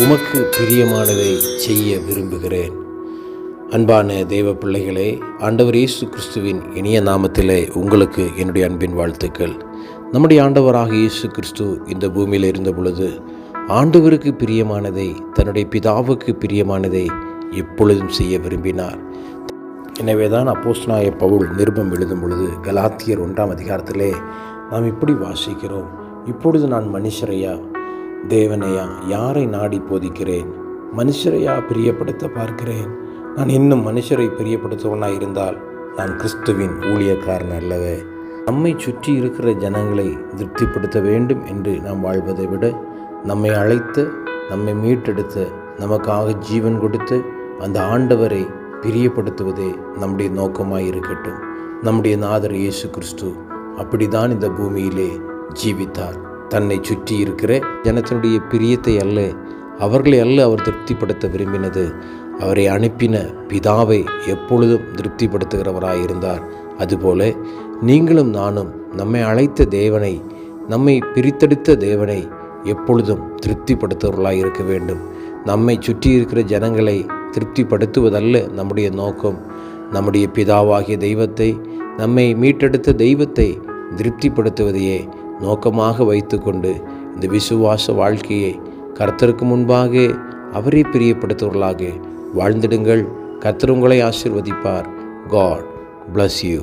உமக்கு பிரியமானதை செய்ய விரும்புகிறேன். அன்பான தெய்வ பிள்ளைகளே ஆண்டவர் இயேசு கிறிஸ்துவின் இனிய நாமத்திலே உங்களுக்கு என்னுடைய அன்பின் வாழ்த்துக்கள். நம்முடைய ஆண்டவராக இயேசு கிறிஸ்து இந்த பூமியில் இருந்த பொழுது ஆண்டவருக்கு பிரியமானதை தன்னுடைய பிதாவுக்கு பிரியமானதை எப்பொழுதும் செய்ய விரும்பினார். எனவே தான் அப்போஸ்னாய பவுல் நிருபம் எழுதும் பொழுது கலாத்தியர் ஒன்றாம் அதிகாரத்திலே நாம் இப்படி வாசிக்கிறோம் இப்பொழுது நான் மனுஷரையா? தேவனையா யாரை நாடி போதிக்கிறேன்? மனுஷரையா பிரியப்படுத்த பார்க்கிறேன்? நான் இன்னும் மனுஷரை பிரியப்படுத்துவனாய் இருந்தால் நான் கிறிஸ்துவின் ஊழியக்காரன் அல்லவே. நம்மை சுற்றி இருக்கிற ஜனங்களை திருப்திப்படுத்த வேண்டும் என்று நாம் வாழ்வதை விட நம்மை அழைத்து நம்மை மீட்டெடுத்து நமக்காக ஜீவன் கொடுத்து அந்த ஆண்டவரை பிரியப்படுத்துவதே நம்முடைய நோக்கமாக இருக்கட்டும் நம்முடைய நாதர் இயேசு கிறிஸ்து அப்படிதான் இந்த பூமியிலே ஜீவித்தார். தன்னை சுற்றி இருக்கிற ஜனத்தினுடைய பிரியத்தை அல்ல அவர்களை அல்ல அவர் திருப்திப்படுத்த விரும்பினது. அவரை அனுப்பின பிதாவை எப்பொழுதும் திருப்திப்படுத்துகிறவராக இருந்தார் அதுபோல நீங்களும் நானும் நம்மை அழைத்த தேவனை நம்மை பிரித்தெடுத்த தேவனை எப்பொழுதும் திருப்திப்படுத்துவர்களாக இருக்க வேண்டும். நம்மை சுற்றி இருக்கிற ஜனங்களை திருப்திப்படுத்துவதல்ல நம்முடைய நோக்கம். நம்முடைய பிதாவாகிய தெய்வத்தை நம்மை மீட்டெடுத்த தெய்வத்தை திருப்திப்படுத்துவதையே நோக்கமாக வைத்துக்கொண்டு இந்த விசுவாச வாழ்க்கையை கர்த்தருக்கு முன்பாக அவரை பிரியப்படுத்துவர்களாக வாழ்ந்திடுங்கள். கர்த்தர் உங்களை ஆசிர்வதிப்பார். God bless you